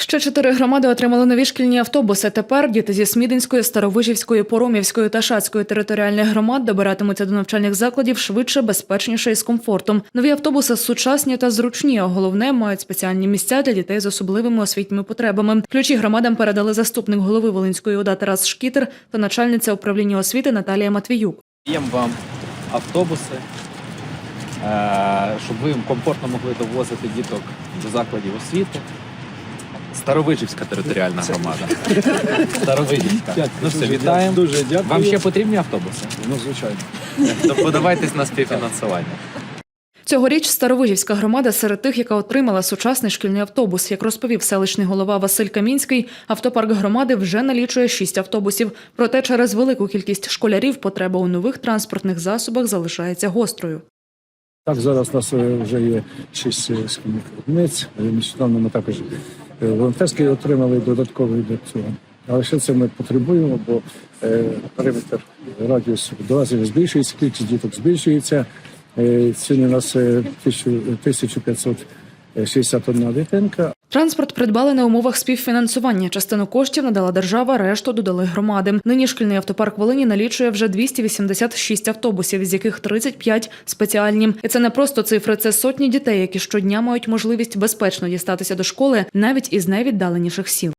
Ще чотири громади отримали нові шкільні автобуси. Тепер діти зі Смідинської, Старовижівської, Поромівської та Шацької територіальних громад добиратимуться до навчальних закладів швидше, безпечніше і з комфортом. Нові автобуси сучасні та зручні, а головне мають спеціальні місця для дітей з особливими освітніми потребами. Ключі громадам передали заступник голови Волинської ОДА Тарас Шкітер та начальниця управління освіти Наталія Матвіюк. Даємо вам автобуси, е, щоб ви комфортно могли довозити діток до закладів освіти. Старовижівська територіальна громада. Старовижівська. Ну все, вітаємо. Дуже дякую. Вам ще потрібні автобуси? Ну, звичайно. То подавайтесь на співфінансування. Цьогоріч Старовижівська громада серед тих, яка отримала сучасний шкільний автобус. Як розповів селищний голова Василь Камінський, автопарк громади вже налічує шість автобусів. Проте через велику кількість школярів потреба у нових транспортних засобах залишається гострою. Так, зараз у нас е, вже є шість е, одиниць. Е, Нещодавно ми також волонтерські отримали додатковий до цього. Але ще це ми потребуємо, бо е, периметр радіус до разів збільшується, кількість діток збільшується. Е, Сьогодні у нас е, 1000 1561 дитинка, Транспорт придбали на умовах співфінансування. Частину коштів надала держава, решту додали громади. Нині шкільний автопарк Волині налічує вже 286 автобусів, з яких 35 спеціальні. І це не просто цифри, це сотні дітей, які щодня мають можливість безпечно дістатися до школи навіть із найвіддаленіших сіл.